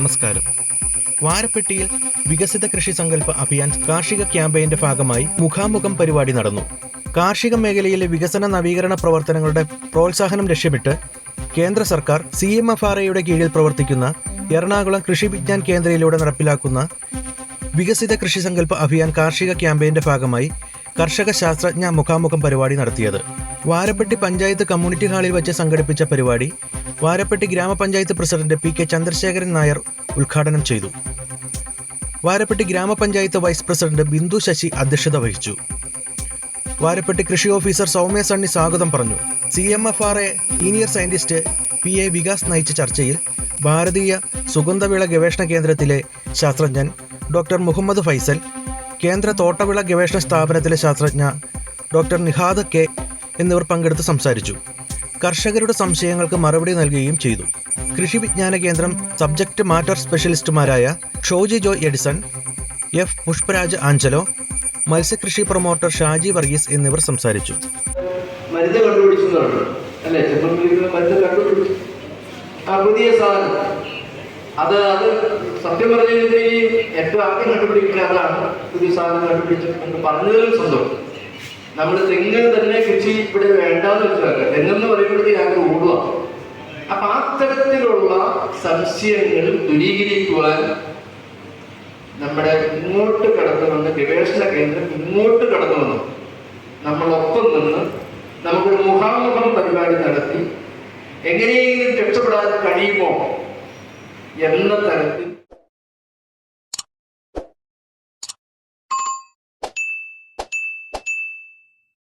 നമസ്കാരം. വാരപ്പെട്ടിയിൽ വികസിത കൃഷി സങ്കല്പ അഭിയാൻ കാർഷിക ക്യാമ്പയിന്റെ ഭാഗമായി മുഖാമുഖം പരിപാടി നടന്നു. കാർഷിക മേഖലയിലെ വികസന നവീകരണ പ്രവർത്തനങ്ങളുടെ പ്രോത്സാഹനം ലക്ഷ്യമിട്ട് കേന്ദ്ര സർക്കാർ സി എം എഫ് ആർ എയുടെ കീഴിൽ പ്രവർത്തിക്കുന്ന എറണാകുളം കൃഷി വിജ്ഞാൻ കേന്ദ്രയിലൂടെ നടപ്പിലാക്കുന്ന വികസിത കൃഷി സങ്കല്പ അഭിയാൻ കാർഷിക ക്യാമ്പയിന്റെ ഭാഗമായി കർഷക ശാസ്ത്രജ്ഞ മുഖാമുഖം പരിപാടി നടത്തിയത്. വാരപ്പെട്ടി പഞ്ചായത്ത് കമ്മ്യൂണിറ്റി ഹാളിൽ വെച്ച് സംഘടിപ്പിച്ച പരിപാടി വാരപ്പെട്ടി ഗ്രാമപഞ്ചായത്ത് president P K Chandrasekharan Nair ഉദ്ഘാടനം ചെയ്തു. വാരപ്പെട്ടി ഗ്രാമപഞ്ചായത്ത് വൈസ് പ്രസിഡന്റ് ബിന്ദു ശശി അധ്യക്ഷത വഹിച്ചു. വാരപ്പെട്ടി കൃഷി ഓഫീസർ സൗമ്യ സണ്ണി സ്വാഗതം പറഞ്ഞു. C M F R A senior scientist P A Vikas നയിച്ച ചർച്ചയിൽ ഭാരതീയ സുഗന്ധവിള ഗവേഷണ കേന്ദ്രത്തിലെ ശാസ്ത്രജ്ഞൻ ഡോക്ടർ മുഹമ്മദ് ഫൈസൽ കേന്ദ്ര തോട്ടവിള ഗവേഷണ സ്ഥാപനത്തിലെ ശാസ്ത്രജ്ഞ ഡോക്ടർ നിഹാദ് കെ എന്നിവർ പങ്കെടുത്ത് സംസാരിച്ചു. കർഷകരുടെ സംശയങ്ങൾക്ക് മറുപടി നൽകുകയും ചെയ്തു. കൃഷി വിജ്ഞാന Kendra subject matter സ്പെഷ്യലിസ്റ്റുമാരായ Shoji Joy Edison F Pushparaj Angelo മത്സ്യകൃഷി പ്രൊമോട്ടർ ഷാജി വർഗീസ് എന്നിവർ സംസാരിച്ചു. മരുന്ന് കണ്ടുപിടിച്ചു എന്നുള്ളത് അല്ലേ? മരുന്ന് കണ്ടുപിടിച്ചു. ആ പുതിയ സാധനം. അത് അത് സത്യം പറഞ്ഞു കഴിഞ്ഞാൽ ഏറ്റവും ആദ്യം കണ്ടുപിടിക്കുന്ന അതാണ് പുതിയ സാധനം കണ്ടുപിടിച്ചു എന്ന് പറഞ്ഞതിലും സന്തോഷം. നമ്മൾ തെങ്ങ് തന്നെ കൃഷി ഇവിടെ വേണ്ടാന്ന് വെച്ചാൽ തെങ്ങെന്ന് പറയുമ്പോഴത്തേക്ക് ആകെ ഓടുക അപ്പൊ ആ തരത്തിലുള്ള സംശയങ്ങൾ ദൂരീകരിക്കുവാൻ നമ്മുടെ ഇങ്ങോട്ട് കടന്നു വന്ന് ഗവേഷണ കേന്ദ്രം ഇങ്ങോട്ട് കടന്നു വന്നു. നമ്മളൊപ്പം നിന്ന് നമുക്കൊരു മുഖാമുഖം പരിപാടി നടത്തി എങ്ങനെയെങ്കിലും രക്ഷപ്പെടാൻ കഴിയുമോ എന്ന തരത്തിൽ